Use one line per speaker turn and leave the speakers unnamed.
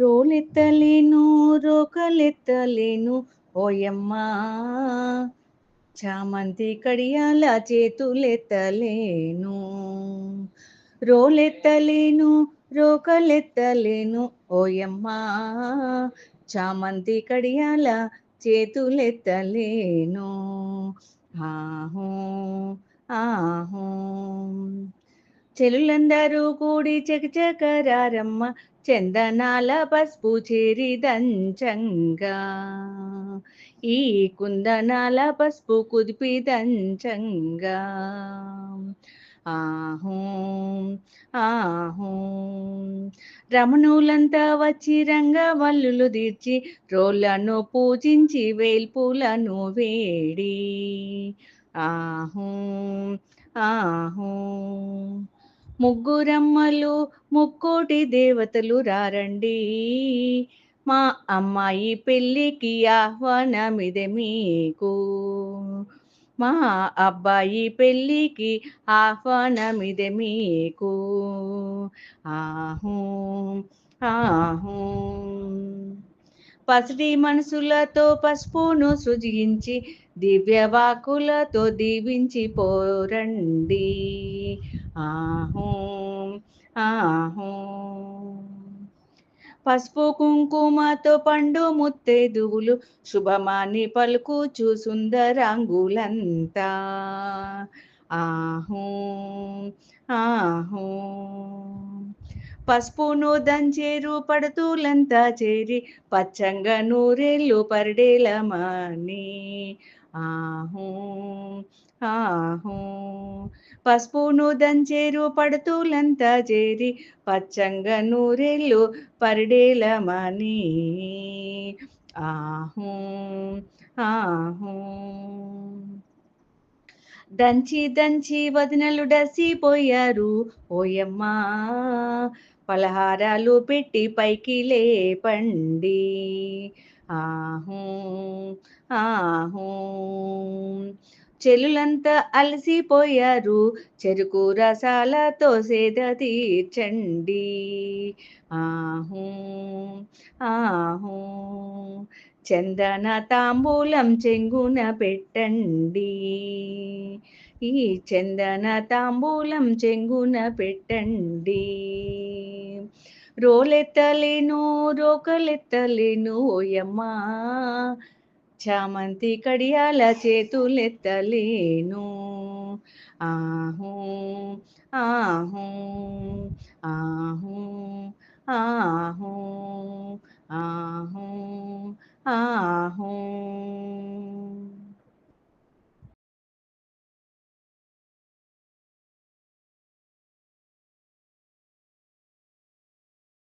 రోలెత్తలేను రోకలెత్తలేను. ఓయమ్మా చామంతి కడియాల చేతులెత్తలేను. రోలెత్తలేను రోకలెత్తలేను. ఓయమ్మా చామంతి కడియాల చేతులెత్తలేను. ఆహో ఆహో. చెలులందరూ కూడి చకచకరారమ్మ చందనాల పసుపు చేరి దంచంగా ఈ కుందనాల పసుపు కుదిపి దంచంగా ఆహోం ఆహూ. రమణులంతా వచ్చి రంగవల్లులు తీర్చి రోళ్ళను పూజించి వేల్పులను వేడి. ఆహోం ఆహో. ముగ్గురమ్మలు ముక్కోటి దేవతలు రారండి. మా అమ్మాయి పెళ్ళికి ఆహ్వానమిదే మీకు. మా అబ్బాయి పెళ్ళికి ఆహ్వానమిదే మీకు. ఆహూ ఆహూ. పసిటి మనసులతో పసుపును సృజించి దివ్యవాకులతో దీవించి పోరండి. ఆహోం ఆహోం. పసుపు కుంకుమతో పండు ముత్తేదువులు శుభమాని పలుకుచు సుందరాంగులంతా. ఆహోం ఆహో. పసుపును దంచేరు పడుతులంతా చేరి పచ్చంగా నూరేళ్ళు పరడేలమాని ఆహూ ఆహూ. పసుపును దంచేరు పడుతులంతా చేరి పచ్చంగా నూరేళ్ళు పరడేలమాని ఆహూ ఆహూ. దంచి దంచి వదినలు డసిపోయారు ఓయమ్మా. పలహారాలు పెట్టి పైకి లేపండి. ఆహూ ఆహూ. చెలులంతా అలసిపోయారు. చెరుకు రసాలతో సేద తీర్చండి. ఆహూ ఆహూ. చందన తాంబూలం చెంగున పెట్టండి. ఈ చందన తాంబూలం చెంగున పెట్టండి. రోలెత్తలేను రోకలెత్తలేను ఓయమ్మా. చామంతి కడియాల చేతులెత్తలేను. ఆహూ ఆహూ ఆహూ ఆహూ ఆహూ ఆహూ.